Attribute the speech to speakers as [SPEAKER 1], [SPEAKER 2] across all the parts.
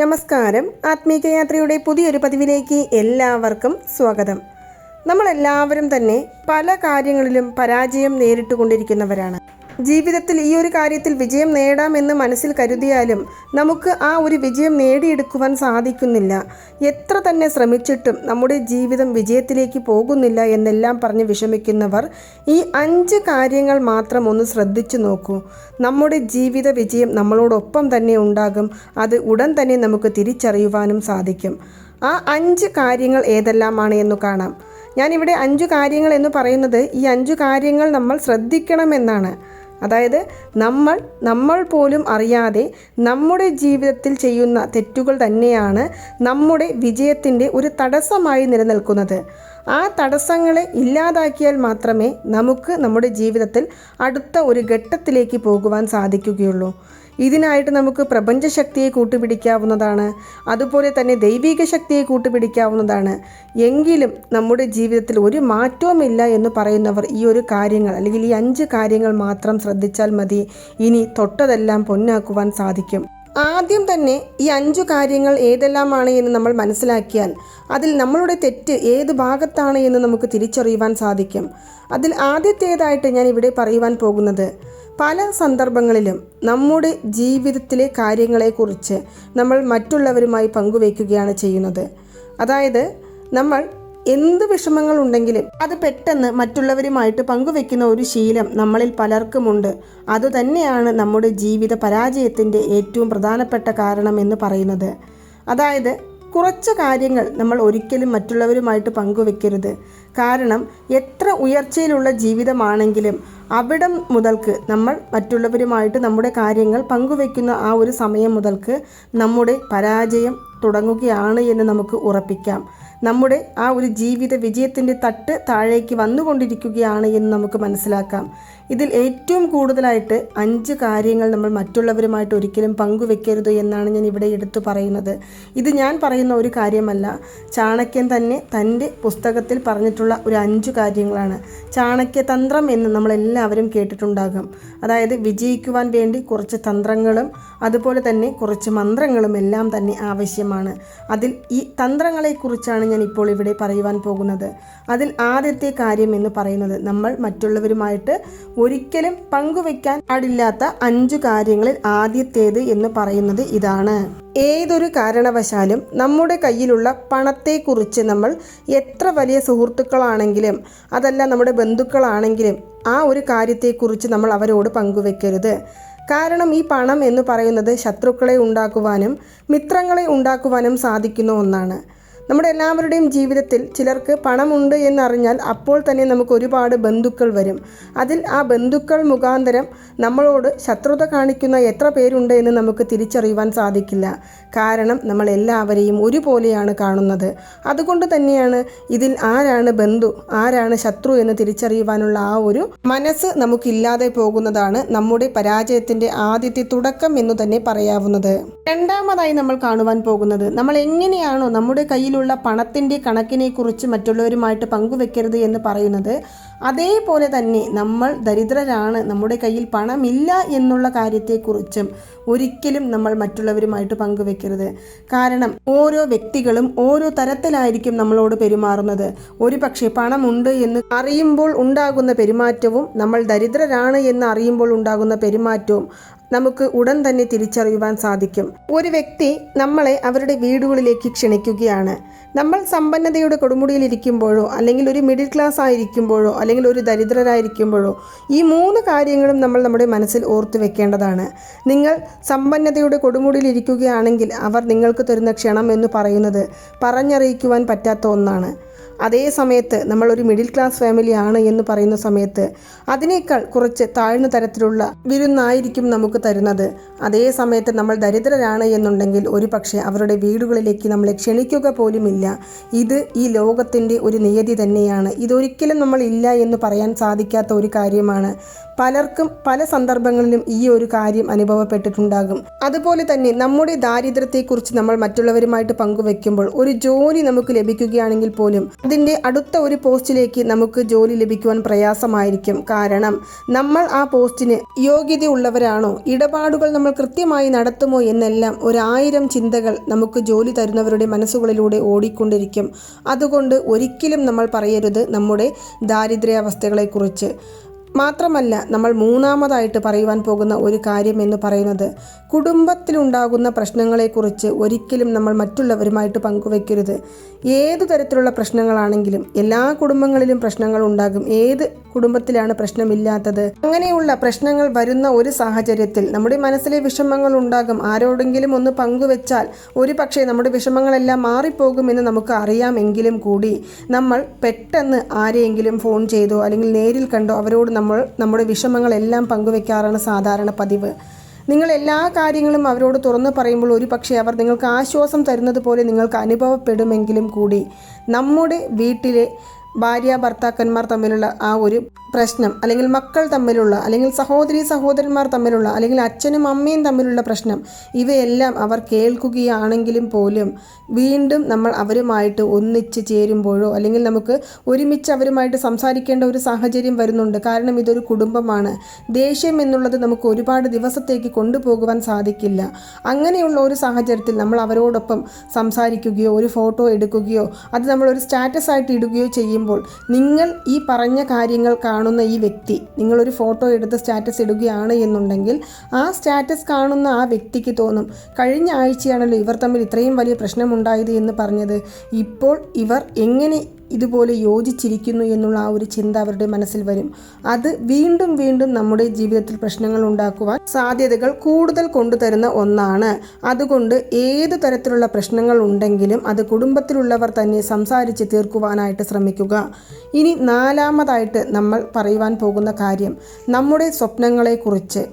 [SPEAKER 1] നമസ്കാരം. ആത്മീക യാത്രയുടെ പുതിയൊരു പതിവിലേക്ക് എല്ലാവർക്കും സ്വാഗതം. നമ്മളെല്ലാവരും തന്നെ പല കാര്യങ്ങളിലും പരാജയം നേരിട്ടുകൊണ്ടിരിക്കുന്നവരാണ്. ജീവിതത്തിൽ ഈ ഒരു കാര്യത്തിൽ വിജയം നേടാമെന്ന് മനസ്സിൽ കരുതിയാലും നമുക്ക് ആ ഒരു വിജയം നേടിയെടുക്കുവാൻ സാധിക്കുന്നില്ല. എത്ര തന്നെ ശ്രമിച്ചിട്ടും നമ്മുടെ ജീവിതം വിജയത്തിലേക്ക് പോകുന്നില്ല എന്നെല്ലാം പറഞ്ഞ് വിഷമിക്കുന്നവർ ഈ അഞ്ച് കാര്യങ്ങൾ മാത്രം ഒന്ന് ശ്രദ്ധിച്ചു നോക്കൂ. നമ്മുടെ ജീവിത വിജയം നമ്മളോടൊപ്പം തന്നെ ഉണ്ടാകും. അത് ഉടൻ തന്നെ നമുക്ക് തിരിച്ചറിയുവാനും സാധിക്കും. ആ അഞ്ച് കാര്യങ്ങൾ ഏതെല്ലാമാണ് എന്ന് കാണാം. ഞാനിവിടെ അഞ്ചു കാര്യങ്ങൾ എന്ന് പറയുന്നത് ഈ അഞ്ചു കാര്യങ്ങൾ നമ്മൾ ശ്രദ്ധിക്കണമെന്നാണ് അതായത് നമ്മൾ നമ്മൾ പോലും അറിയാതെ നമ്മുടെ ജീവിതത്തിൽ ചെയ്യുന്ന തെറ്റുകൾ തന്നെയാണ് നമ്മുടെ വിജയത്തിന്റെ ഒരു തടസ്സമായി നിലനിൽക്കുന്നത്. ആ തടസ്സങ്ങളെ ഇല്ലാതാക്കിയാൽ മാത്രമേ നമുക്ക് നമ്മുടെ ജീവിതത്തിൽ അടുത്ത ഒരു ഘട്ടത്തിലേക്ക് പോകുവാൻ സാധിക്കുകയുള്ളൂ. ഇതിനായിട്ട് നമുക്ക് പ്രപഞ്ചശക്തിയെ കൂട്ടുപിടിക്കാവുന്നതാണ്. അതുപോലെ തന്നെ ദൈവിക ശക്തിയെ കൂട്ടുപിടിക്കാവുന്നതാണ്. എങ്കിലും നമ്മുടെ ജീവിതത്തിൽ ഒരു മാറ്റവുമില്ല എന്ന് പറയുന്നവർ ഈ ഒരു കാര്യങ്ങൾ അല്ലെങ്കിൽ ഈ അഞ്ച് കാര്യങ്ങൾ മാത്രം ശ്രദ്ധിച്ചാൽ മതി. ഇനി തൊട്ടതെല്ലാം പൊന്നാക്കുവാൻ സാധിക്കും. ആദ്യം തന്നെ ഈ അഞ്ചു കാര്യങ്ങൾ ഏതെല്ലാമാണ് എന്ന് നമ്മൾ മനസ്സിലാക്കിയാൽ അതിൽ നമ്മളുടെ തെറ്റ് ഏത് ഭാഗത്താണ് എന്ന് നമുക്ക് തിരിച്ചറിയുവാൻ സാധിക്കും. അതിൽ ആദ്യത്തേതായിട്ട് ഞാൻ ഇവിടെ പറയുവാൻ പോകുന്നത് പല സന്ദർഭങ്ങളിലും നമ്മുടെ ജീവിതത്തിലെ കാര്യങ്ങളെക്കുറിച്ച് നമ്മൾ മറ്റുള്ളവരുമായി പങ്കുവയ്ക്കുകയാണ് ചെയ്യുന്നത്. അതായത് നമ്മൾ എന്ത് വിഷമങ്ങൾ ഉണ്ടെങ്കിലും അത് പെട്ടെന്ന് മറ്റുള്ളവരുമായിട്ട് പങ്കുവെക്കുന്ന ഒരു ശീലം നമ്മളിൽ പലർക്കുമുണ്ട്. അതുതന്നെയാണ് നമ്മുടെ ജീവിത പരാജയത്തിന്റെ ഏറ്റവും പ്രധാനപ്പെട്ട കാരണം എന്ന് പറയുന്നത്. അതായത് കുറച്ച് കാര്യങ്ങൾ നമ്മൾ ഒരിക്കലും മറ്റുള്ളവരുമായിട്ട് പങ്കുവെക്കരുത്. കാരണം എത്ര ഉയർച്ചയിലുള്ള ജീവിതമാണെങ്കിലും അവിടം മുതൽക്ക് നമ്മൾ മറ്റുള്ളവരുമായിട്ട് നമ്മുടെ കാര്യങ്ങൾ പങ്കുവെക്കുന്ന ആ ഒരു സമയം മുതൽക്ക് നമ്മുടെ പരാജയം തുടങ്ങുകയാണ് എന്ന് നമുക്ക് ഉറപ്പിക്കാം. നമ്മുടെ ആ ഒരു ജീവിത വിജയത്തിന്റെ തട്ട് താഴേക്ക് വന്നുകൊണ്ടിരിക്കുകയാണ് എന്ന് നമുക്ക് മനസ്സിലാക്കാം. ഇതിൽ ഏറ്റവും കൂടുതലായിട്ട് അഞ്ച് കാര്യങ്ങൾ നമ്മൾ മറ്റുള്ളവരുമായിട്ട് ഒരിക്കലും പങ്കുവെക്കരുത് എന്നാണ് ഞാൻ ഇവിടെ എടുത്തു പറയുന്നത്. ഇത് ഞാൻ പറയുന്ന ഒരു കാര്യമല്ല. ചാണക്യൻ തന്നെ തന്റെ പുസ്തകത്തിൽ പറഞ്ഞിട്ടുള്ള ഒരു അഞ്ച് കാര്യങ്ങളാണ്. ചാണക്യ തന്ത്രം എന്ന് നമ്മളെല്ലാവരും കേട്ടിട്ടുണ്ടാകും. അതായത് വിജയിക്കുവാൻ വേണ്ടി കുറച്ച് തന്ത്രങ്ങളും അതുപോലെ തന്നെ കുറച്ച് മന്ത്രങ്ങളും എല്ലാം തന്നെ ആവശ്യമാണ്. അതിൽ ഈ തന്ത്രങ്ങളെക്കുറിച്ചാണ് ഞാൻ ഇപ്പോൾ ഇവിടെ പറയുവാൻ പോകുന്നത്. അതിൽ ആദ്യത്തെ കാര്യം എന്ന് പറയുന്നത് നമ്മൾ മറ്റുള്ളവരുമായിട്ട് ഒരിക്കലും പങ്കുവെക്കാൻ പാടില്ലാത്ത അഞ്ചു കാര്യങ്ങളിൽ ആദ്യത്തേത് എന്ന് പറയുന്നത് ഇതാണ്. ഏതൊരു കാരണവശാലും നമ്മുടെ കയ്യിലുള്ള പണത്തെക്കുറിച്ച് നമ്മൾ എത്ര വലിയ സുഹൃത്തുക്കളാണെങ്കിലും അതല്ല നമ്മുടെ ബന്ധുക്കളാണെങ്കിലും ആ ഒരു കാര്യത്തെക്കുറിച്ച് നമ്മൾ അവരോട് പങ്കുവെക്കരുത്. കാരണം ഈ പണം എന്ന് പറയുന്നത് ശത്രുക്കളെ ഉണ്ടാക്കുവാനും മിത്രങ്ങളെ ഉണ്ടാക്കുവാനും സാധിക്കുന്ന ഒന്നാണ്. നമ്മുടെ എല്ലാവരുടെയും ജീവിതത്തിൽ ചിലർക്ക് പണമുണ്ട് എന്നറിഞ്ഞാൽ അപ്പോൾ തന്നെ നമുക്ക് ഒരുപാട് ബന്ധുക്കൾ വരും. അതിൽ ആ ബന്ധുക്കൾ മുഖാന്തരം നമ്മളോട് ശത്രുത കാണിക്കുന്ന എത്ര പേരുണ്ട് എന്ന് നമുക്ക് തിരിച്ചറിയുവാൻ സാധിക്കില്ല. കാരണം നമ്മൾ എല്ലാവരെയും ഒരുപോലെയാണ് കാണുന്നത്. അതുകൊണ്ട് തന്നെയാണ് ഇതിൽ ആരാണ് ബന്ധു ആരാണ് ശത്രു എന്ന് തിരിച്ചറിയുവാനുള്ള ആ ഒരു മനസ്സ് നമുക്കില്ലാതെ പോകുന്നതാണ് നമ്മുടെ പരാജയത്തിന്റെ ആദ്യത്തെ തുടക്കം എന്ന് തന്നെ പറയാവുന്നത്. രണ്ടാമതായി നമ്മൾ കാണുവാൻ പോകുന്നത് നമ്മൾ എങ്ങനെയാണോ നമ്മുടെ കയ്യിലുള്ള പണത്തിന്റെ കണക്കിനെ കുറിച്ച് മറ്റുള്ളവരുമായിട്ട് പങ്കുവെക്കരുത് എന്ന് പറയുന്നത് അതേപോലെ തന്നെ നമ്മൾ ദരിദ്രരാണ് നമ്മുടെ കയ്യിൽ പണമില്ല എന്നുള്ള കാര്യത്തെക്കുറിച്ചും ഒരിക്കലും നമ്മൾ മറ്റുള്ളവരുമായിട്ട് പങ്കുവെക്കരുത്. കാരണം ഓരോ വ്യക്തികളും ഓരോ തരത്തിലായിരിക്കും നമ്മളോട് പെരുമാറുന്നത്. ഒരു പക്ഷേ പണമുണ്ട് എന്ന് അറിയുമ്പോൾ ഉണ്ടാകുന്ന പെരുമാറ്റവും നമ്മൾ ദരിദ്രരാണ് എന്ന് അറിയുമ്പോൾ ഉണ്ടാകുന്ന പെരുമാറ്റവും നമുക്ക് ഉടൻ തന്നെ തിരിച്ചറിയുവാൻ സാധിക്കും. ഒരു വ്യക്തി നമ്മളെ അവരുടെ വീടുകളിലേക്ക് ക്ഷണിക്കുകയാണ്. നമ്മൾ സമ്പന്നതയുടെ കൊടുമുടിയിലിരിക്കുമ്പോഴോ അല്ലെങ്കിൽ ഒരു മിഡിൽ ക്ലാസ് ആയിരിക്കുമ്പോഴോ അല്ലെങ്കിൽ ഒരു ദരിദ്രരായിരിക്കുമ്പോഴോ ഈ മൂന്ന് കാര്യങ്ങളും നമ്മൾ നമ്മുടെ മനസ്സിൽ ഓർത്തു വെക്കേണ്ടതാണ്. നിങ്ങൾ സമ്പന്നതയുടെ കൊടുമുടിയിലിരിക്കുകയാണെങ്കിൽ അവർ നിങ്ങൾക്ക് തരുന്ന ക്ഷണം എന്ന് പറയുന്നത് പറഞ്ഞറിയിക്കുവാൻ പറ്റാത്ത ഒന്നാണ്. അതേ സമയത്ത് നമ്മളൊരു മിഡിൽ ക്ലാസ് ഫാമിലി ആണ് എന്ന് പറയുന്ന സമയത്ത് അതിനേക്കാൾ കുറച്ച് താഴ്ന്ന തരത്തിലുള്ള വിരുന്നായിരിക്കും നമുക്ക് തരുന്നത്. അതേ സമയത്ത് നമ്മൾ ദരിദ്രരാണ് എന്നുണ്ടെങ്കിൽ ഒരു പക്ഷേ അവരുടെ വീടുകളിലേക്ക് നമ്മളെ ക്ഷണിക്കുക പോലുമില്ല. ഇത് ഈ ലോകത്തിന്റെ ഒരു നിയതി തന്നെയാണ്. ഇതൊരിക്കലും നമ്മൾ ഇല്ല എന്ന് പറയാൻ സാധിക്കാത്ത ഒരു കാര്യമാണ്. പലർക്കും പല സന്ദർഭങ്ങളിലും ഈ ഒരു കാര്യം അനുഭവപ്പെട്ടിട്ടുണ്ടാകും. അതുപോലെ തന്നെ നമ്മുടെ ദാരിദ്ര്യത്തെക്കുറിച്ച് നമ്മൾ മറ്റുള്ളവരുമായിട്ട് പങ്കുവെക്കുമ്പോൾ ഒരു ജോലി നമുക്ക് ലഭിക്കുകയാണെങ്കിൽ പോലും അതിന്റെ അടുത്ത ഒരു പോസ്റ്റിലേക്ക് നമുക്ക് ജോലി ലഭിക്കുവാൻ പ്രയാസമായിരിക്കും. കാരണം നമ്മൾ ആ പോസ്റ്റിന് യോഗ്യതയുള്ളവരാണോ ഇടപാടുകൾ നമ്മൾ കൃത്യമായി നടത്തുമോ എന്നെല്ലാം ഒരായിരം ചിന്തകൾ നമുക്ക് ജോലി തരുന്നവരുടെ മനസ്സുകളിലൂടെ ഓടിക്കൊണ്ടിരിക്കും. അതുകൊണ്ട് ഒരിക്കലും നമ്മൾ പറയരുത് നമ്മുടെ ദാരിദ്ര്യാവസ്ഥകളെക്കുറിച്ച്. മാത്രമല്ല നമ്മൾ മൂന്നാമതായിട്ട് പറയുവാൻ പോകുന്ന ഒരു കാര്യം എന്ന് പറയുന്നത് കുടുംബത്തിലുണ്ടാകുന്ന പ്രശ്നങ്ങളെക്കുറിച്ച് ഒരിക്കലും നമ്മൾ മറ്റുള്ളവരുമായിട്ട് പങ്കുവെക്കരുത്. ഏതു തരത്തിലുള്ള പ്രശ്നങ്ങളാണെങ്കിലും എല്ലാ കുടുംബങ്ങളിലും പ്രശ്നങ്ങൾ ഉണ്ടാകും. ഏത് കുടുംബത്തിലാണ് പ്രശ്നമില്ലാത്തത്? അങ്ങനെയുള്ള പ്രശ്നങ്ങൾ വരുന്ന ഒരു സാഹചര്യത്തിൽ നമ്മുടെ മനസ്സിലെ വിഷമങ്ങൾ ഉണ്ടാകും. ആരോടെങ്കിലും ഒന്ന് പങ്കുവെച്ചാൽ ഒരു പക്ഷേ നമ്മുടെ വിഷമങ്ങളെല്ലാം മാറിപ്പോകുമെന്ന് നമുക്ക് അറിയാമെങ്കിലും കൂടി നമ്മൾ പെട്ടെന്ന് ആരെയെങ്കിലും ഫോൺ ചെയ്തോ അല്ലെങ്കിൽ നേരിൽ കണ്ടോ അവരോട് നമ്മൾ നമ്മുടെ വിഷമങ്ങളെല്ലാം പങ്കുവെക്കാറാണ് സാധാരണ പതിവ്. നിങ്ങൾ എല്ലാ കാര്യങ്ങളും അവരോട് തുറന്നു പറയുമ്പോൾ ഒരു പക്ഷേ അവർ നിങ്ങൾക്ക് ആശ്വാസം തരുന്നത് പോലെ നിങ്ങൾക്ക് അനുഭവപ്പെടുമെങ്കിലും കൂടി നമ്മുടെ വീട്ടിലെ ഭാര്യ ഭർത്താക്കന്മാർ തമ്മിലുള്ള ആ ഒരു പ്രശ്നം അല്ലെങ്കിൽ മക്കൾ തമ്മിലുള്ള അല്ലെങ്കിൽ സഹോദരി സഹോദരന്മാർ തമ്മിലുള്ള അല്ലെങ്കിൽ അച്ഛനും അമ്മയും തമ്മിലുള്ള പ്രശ്നം ഇവയെല്ലാം അവർ കേൾക്കുകയാണെങ്കിലും പോലും വീണ്ടും നമ്മൾ അവരുമായിട്ട് ഒന്നിച്ച് ചേരുമ്പോഴോ അല്ലെങ്കിൽ നമുക്ക് ഒരുമിച്ച് അവരുമായിട്ട് സംസാരിക്കേണ്ട ഒരു സാഹചര്യം വരുന്നുണ്ട്. കാരണം ഇതൊരു കുടുംബമാണ്. ദേഷ്യം എന്നുള്ളത് നമുക്ക് ഒരുപാട് ദിവസത്തേക്ക് കൊണ്ടുപോകുവാൻ സാധിക്കില്ല. അങ്ങനെയുള്ള ഒരു സാഹചര്യത്തിൽ നമ്മൾ അവരോടൊപ്പം സംസാരിക്കുകയോ ഒരു ഫോട്ടോ എടുക്കുകയോ അത് നമ്മൾ ഒരു സ്റ്റാറ്റസ് ആയിട്ട് ഇടുകയോ ചെയ്യുമ്പോൾ നിങ്ങൾ ഈ പറഞ്ഞ കാര്യങ്ങൾ കാണുന്ന ഈ വ്യക്തി നിങ്ങളൊരു ഫോട്ടോ എടുത്ത് സ്റ്റാറ്റസ് ഇടുകയാണ് എന്നുണ്ടെങ്കിൽ ആ സ്റ്റാറ്റസ് കാണുന്ന ആ വ്യക്തിക്ക് തോന്നും കഴിഞ്ഞ ആഴ്ചയാണല്ലോ ഇവർ തമ്മിൽ ഇത്രയും വലിയ പ്രശ്നമുണ്ടായത് എന്ന് പറഞ്ഞത്. ഇപ്പോൾ ഇവർ എങ്ങനെ ഇതുപോലെ യോജിച്ചിരിക്കുന്നു എന്നുള്ള ആ ഒരു ചിന്ത അവരുടെ മനസ്സിൽ വരും. അത് വീണ്ടും വീണ്ടും നമ്മുടെ ജീവിതത്തിൽ പ്രശ്നങ്ങൾ ഉണ്ടാക്കുവാൻ സാധ്യതകൾ കൂടുതൽ കൊണ്ടുതരുന്ന ഒന്നാണ്. അതുകൊണ്ട് ഏത് തരത്തിലുള്ള പ്രശ്നങ്ങൾ ഉണ്ടെങ്കിലും അത് കുടുംബത്തിലുള്ളവർ തന്നെ സംസാരിച്ച് തീർക്കുവാനായിട്ട് ശ്രമിക്കുക. ഇനി നാലാമതായിട്ട് നമ്മൾ പറയുവാൻ പോകുന്ന കാര്യം നമ്മുടെ സ്വപ്നങ്ങളെക്കുറിച്ച്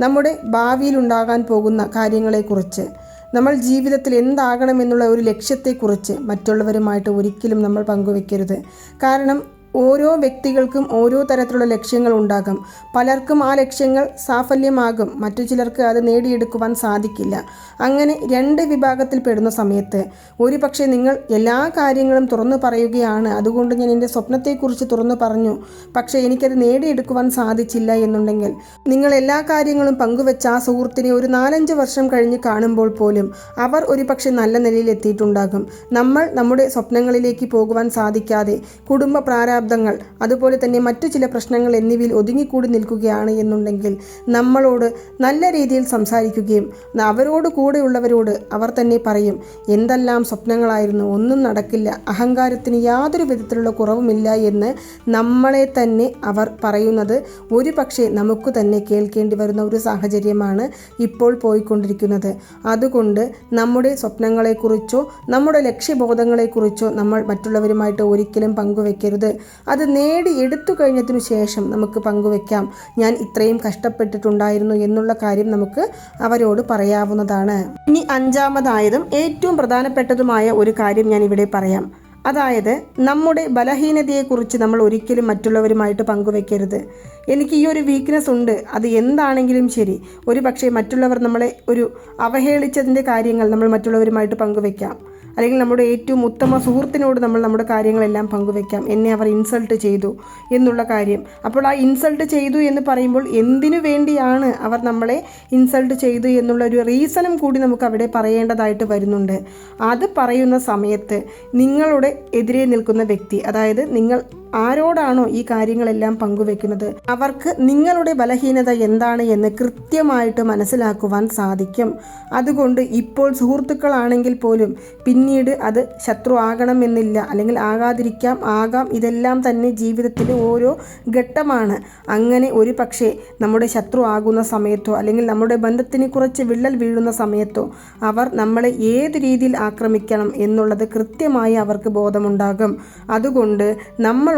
[SPEAKER 1] നമ്മുടെ ഭാവിയിൽ ഉണ്ടാകാൻ പോകുന്ന കാര്യങ്ങളെക്കുറിച്ച്. നമ്മൾ ജീവിതത്തിൽ എന്താകണമെന്നുള്ള ഒരു ലക്ഷ്യത്തെക്കുറിച്ച് മറ്റുള്ളവരുമായിട്ട് ഒരിക്കലും നമ്മൾ പങ്കുവെക്കരുത്. കാരണം ഓരോ വ്യക്തികൾക്കും ഓരോ തരത്തിലുള്ള ലക്ഷ്യങ്ങൾ ഉണ്ടാകും. പലർക്കും ആ ലക്ഷ്യങ്ങൾ സാഫല്യമാകും. മറ്റു ചിലർക്ക് അത് നേടിയെടുക്കുവാൻ സാധിക്കില്ല. അങ്ങനെ രണ്ട് വിഭാഗത്തിൽ പെടുന്ന സമയത്ത് ഒരു പക്ഷേ നിങ്ങൾ എല്ലാ കാര്യങ്ങളും തുറന്നു പറയുകയാണ്. അതുകൊണ്ട് ഞാൻ എന്റെ സ്വപ്നത്തെക്കുറിച്ച് തുറന്നു പറഞ്ഞു. പക്ഷേ എനിക്കത് നേടിയെടുക്കുവാൻ സാധിച്ചില്ല എന്നുണ്ടെങ്കിൽ നിങ്ങൾ എല്ലാ കാര്യങ്ങളും പങ്കുവെച്ച ആ സുഹൃത്തിനെ ഒരു നാലഞ്ച് വർഷം കഴിഞ്ഞ് കാണുമ്പോൾ പോലും അവർ ഒരു പക്ഷേ നല്ല നിലയിൽ എത്തിയിട്ടുണ്ടാകും നമ്മൾ നമ്മുടെ സ്വപ്നങ്ങളിലേക്ക് പോകുവാൻ സാധിക്കാതെ കുടുംബ പ്രാരാബ്ദങ്ങൾ അതുപോലെ തന്നെ മറ്റു ചില പ്രശ്നങ്ങൾ എന്നിവയിൽ ഒതുങ്ങിക്കൂടി നിൽക്കുകയാണ് എന്നുണ്ടെങ്കിൽ നമ്മളോട് നല്ല രീതിയിൽ സംസാരിക്കുകയും അവരോട് കൂടെയുള്ളവരോട് അവർ തന്നെ പറയും എന്തെല്ലാം സ്വപ്നങ്ങളായിരുന്നു ഒന്നും നടക്കില്ല അഹങ്കാരത്തിന് യാതൊരു വിധത്തിലുള്ള കുറവുമില്ല എന്ന് നമ്മളെ തന്നെ അവർ പറയുന്നത് ഒരു പക്ഷേ നമുക്ക് തന്നെ കേൾക്കേണ്ടി വരുന്ന ഒരു സാഹചര്യമാണ് ഇപ്പോൾ പോയിക്കൊണ്ടിരിക്കുന്നത്. അതുകൊണ്ട് നമ്മുടെ സ്വപ്നങ്ങളെക്കുറിച്ചോ നമ്മുടെ ലക്ഷ്യബോധങ്ങളെക്കുറിച്ചോ നമ്മൾ മറ്റുള്ളവരുമായിട്ട് ഒരിക്കലും പങ്കുവെക്കരുത്. അത് നേടി എടുത്തു കഴിഞ്ഞതിനു ശേഷം നമുക്ക് പങ്കുവെക്കാം. ഞാൻ ഇത്രയും കഷ്ടപ്പെട്ടിട്ടുണ്ടായിരുന്നു എന്നുള്ള കാര്യം നമുക്ക് അവരോട് പറയാവുന്നതാണ്. ഇനി അഞ്ചാമതായതും ഏറ്റവും പ്രധാനപ്പെട്ടതുമായ ഒരു കാര്യം ഞാൻ ഇവിടെ പറയാം. അതായത് നമ്മുടെ ബലഹീനതയെക്കുറിച്ച് നമ്മൾ ഒരിക്കലും മറ്റുള്ളവരുമായിട്ട് പങ്കുവെക്കരുത്. എനിക്ക് ഈ ഒരു വീക്ക്നെസ് ഉണ്ട്. അത് എന്താണെങ്കിലും ശരി. ഒരു പക്ഷേ മറ്റുള്ളവർ നമ്മളെ ഒരു അവഹേളിച്ചതിന്റെ കാര്യങ്ങൾ നമ്മൾ മറ്റുള്ളവരുമായിട്ട് പങ്കുവെക്കാം. അല്ലെങ്കിൽ നമ്മുടെ ഏറ്റവും ഉത്തമ സുഹൃത്തിനോട് നമ്മൾ നമ്മുടെ കാര്യങ്ങളെല്ലാം പങ്കുവെക്കാം. എന്നെ അവർ ഇൻസൾട്ട് ചെയ്തു എന്നുള്ള കാര്യം. അപ്പോൾ ആ ഇൻസൾട്ട് ചെയ്തു എന്ന് പറയുമ്പോൾ എന്തിനു വേണ്ടിയാണ് അവർ നമ്മളെ ഇൻസൾട്ട് ചെയ്തു എന്നുള്ള ഒരു റീസണും കൂടി നമുക്ക് അവിടെ പറയേണ്ടതായിട്ട് വരുന്നുണ്ട്. അത് പറയുന്ന സമയത്ത് നിങ്ങളുടെ എതിരെ നിൽക്കുന്ന വ്യക്തി അതായത് നിങ്ങൾ ആരോടാണോ ഈ കാര്യങ്ങളെല്ലാം പങ്കുവെക്കുന്നത്? അവർക്ക് നിങ്ങളുടെ ബലഹീനത എന്താണ് എന്ന് കൃത്യമായിട്ട് മനസ്സിലാക്കുവാൻ സാധിക്കും. അതുകൊണ്ട് ഇപ്പോൾ സുഹൃത്തുക്കളാണെങ്കിൽ പോലും പിന്നീട് അത് ശത്രു ആകണമെന്നില്ല. അല്ലെങ്കിൽ ആകാതിരിക്കാം. ആകാം. ഇതെല്ലാം തന്നെ ജീവിതത്തിലെ ഓരോ ഘട്ടമാണ്. അങ്ങനെ ഒരു പക്ഷേ നമ്മുടെ ശത്രു ആകുന്ന സമയത്തോ അല്ലെങ്കിൽ നമ്മുടെ ബന്ധത്തിന് കുറച്ച് വിള്ളൽ വീഴുന്ന സമയത്തോ അവർ നമ്മളെ ഏത് രീതിയിൽ ആക്രമിക്കണം എന്നുള്ളത് കൃത്യമായി അവർക്ക് ബോധമുണ്ടാകും. അതുകൊണ്ട്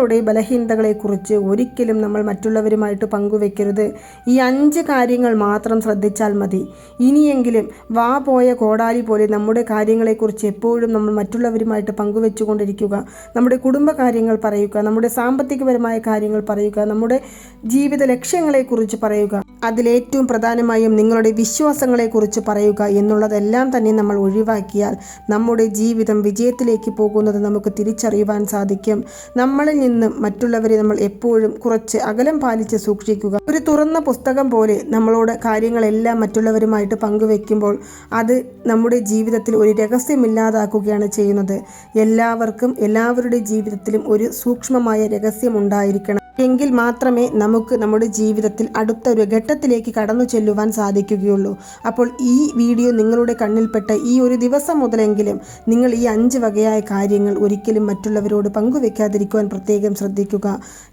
[SPEAKER 1] നമ്മളുടെ ബലഹീനതകളെക്കുറിച്ച് ഒരിക്കലും നമ്മൾ മറ്റുള്ളവരുമായിട്ട് പങ്കുവെക്കരുത്. ഈ അഞ്ച് കാര്യങ്ങൾ മാത്രം ശ്രദ്ധിച്ചാൽ മതി. ഇനിയെങ്കിലും വാ പോയ കോടാലി പോലെ നമ്മുടെ കാര്യങ്ങളെക്കുറിച്ച് എപ്പോഴും നമ്മൾ മറ്റുള്ളവരുമായിട്ട് പങ്കുവെച്ചുകൊണ്ടിരിക്കുക. നമ്മുടെ കുടുംബ കാര്യങ്ങൾ പറയുക നമ്മുടെ സാമ്പത്തികപരമായ കാര്യങ്ങൾ പറയുക നമ്മുടെ ജീവിത ലക്ഷ്യങ്ങളെക്കുറിച്ച് പറയുക. അതിലേറ്റവും പ്രധാനമായും നിങ്ങളുടെ വിശ്വാസങ്ങളെക്കുറിച്ച് പറയുക എന്നുള്ളതെല്ലാം തന്നെ നമ്മൾ ഒഴിവാക്കിയാൽ നമ്മുടെ ജീവിതം വിജയത്തിലേക്ക് പോകുന്നത് നമുക്ക് തിരിച്ചറിയുവാൻ സാധിക്കും. നമ്മളിൽ നിന്ന് മറ്റുള്ളവരെ നമ്മൾ എപ്പോഴും കുറച്ച് അകലം പാലിച്ച് സൂക്ഷിക്കുക. ഒരു തുറന്ന പുസ്തകം പോലെ നമ്മളോട് കാര്യങ്ങളെല്ലാം മറ്റുള്ളവരുമായിട്ട് പങ്കുവെക്കുമ്പോൾ അത് നമ്മുടെ ജീവിതത്തിൽ ഒരു രഹസ്യമില്ലാതാക്കുകയാണ് ചെയ്യുന്നത്. എല്ലാവർക്കും എല്ലാവരുടെ ജീവിതത്തിലും ഒരു സൂക്ഷ്മമായ രഹസ്യം ഉണ്ടായിരിക്കണം. എങ്കിൽ മാത്രമേ നമുക്ക് നമ്മുടെ ജീവിതത്തിൽ അടുത്ത ഒരു ഘട്ടത്തിലേക്ക് കടന്നു ചെല്ലുവാൻ സാധിക്കുകയുള്ളൂ. അപ്പോൾ ഈ വീഡിയോ നിങ്ങളുടെ കണ്ണിൽപ്പെട്ട ഈ ഒരു ദിവസം മുതലെങ്കിലും നിങ്ങൾ ഈ അഞ്ച് വകയായ കാര്യങ്ങൾ ഒരിക്കലും മറ്റുള്ളവരോട് പങ്കുവെക്കാതിരിക്കുവാൻ പ്രത്യേകം ശ്രദ്ധിക്കുക.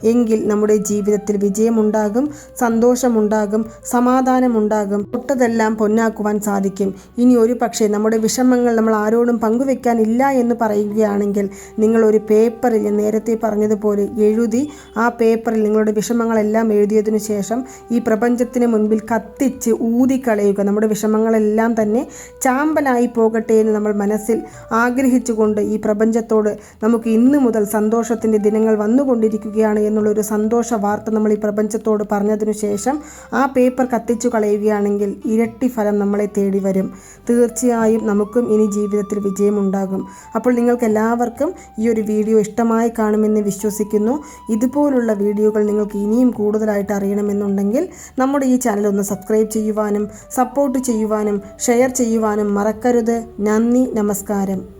[SPEAKER 1] എങ്കിൽ നമ്മുടെ ജീവിതത്തിൽ വിജയമുണ്ടാകും സന്തോഷമുണ്ടാകും സമാധാനമുണ്ടാകും തൊട്ടതെല്ലാം പൊന്നാക്കുവാൻ സാധിക്കും. ഇനി ഒരു പക്ഷേ നമ്മുടെ വിഷമങ്ങൾ നമ്മൾ ആരോടും പങ്കുവെക്കാനില്ല എന്ന് പറയുകയാണെങ്കിൽ നിങ്ങൾ ഒരു പേപ്പറിൽ നേരത്തെ പറഞ്ഞതുപോലെ എഴുതി ആ പേപ്പറിൽ നിങ്ങളുടെ വിഷമങ്ങളെല്ലാം എഴുതിയതിനു ശേഷം ഈ പ്രപഞ്ചത്തിന് മുൻപിൽ കത്തിച്ച് ഊതിക്കളയുക. നമ്മുടെ വിഷമങ്ങളെല്ലാം തന്നെ ചാമ്പലായി പോകട്ടെ എന്ന് നമ്മൾ മനസ്സിൽ ആഗ്രഹിച്ചുകൊണ്ട് ഈ പ്രപഞ്ചത്തോട് നമുക്ക് ഇന്ന് മുതൽ സന്തോഷത്തിന്റെ ദിനങ്ങൾ വന്നുകൊണ്ടിരിക്കുകയാണ് എന്നുള്ളൊരു സന്തോഷ വാർത്ത നമ്മൾ ഈ പ്രപഞ്ചത്തോട് പറഞ്ഞതിനു ശേഷം ആ പേപ്പർ കത്തിച്ചു കളയുകയാണെങ്കിൽ ഇരട്ടി ഫലം നമ്മളെ തേടി വരും. തീർച്ചയായും നമുക്കും ഇനി ജീവിതത്തിൽ വിജയമുണ്ടാകും. അപ്പോൾ നിങ്ങൾക്ക് എല്ലാവർക്കും ഈ ഒരു വീഡിയോ ഇഷ്ടമായി കാണുമെന്ന് വിശ്വസിക്കുന്നു. ഇതുപോലുള്ള വീഡിയോകൾ നിങ്ങൾക്ക് ഇനിയും കൂടുതലായിട്ട് അറിയണമെന്നുണ്ടെങ്കിൽ നമ്മുടെ ഈ ചാനൽ ഒന്ന് സബ്സ്ക്രൈബ് ചെയ്യുവാനും സപ്പോർട്ട് ചെയ്യുവാനും ഷെയർ ചെയ്യുവാനും മറക്കരുത്. നന്ദി നമസ്കാരം.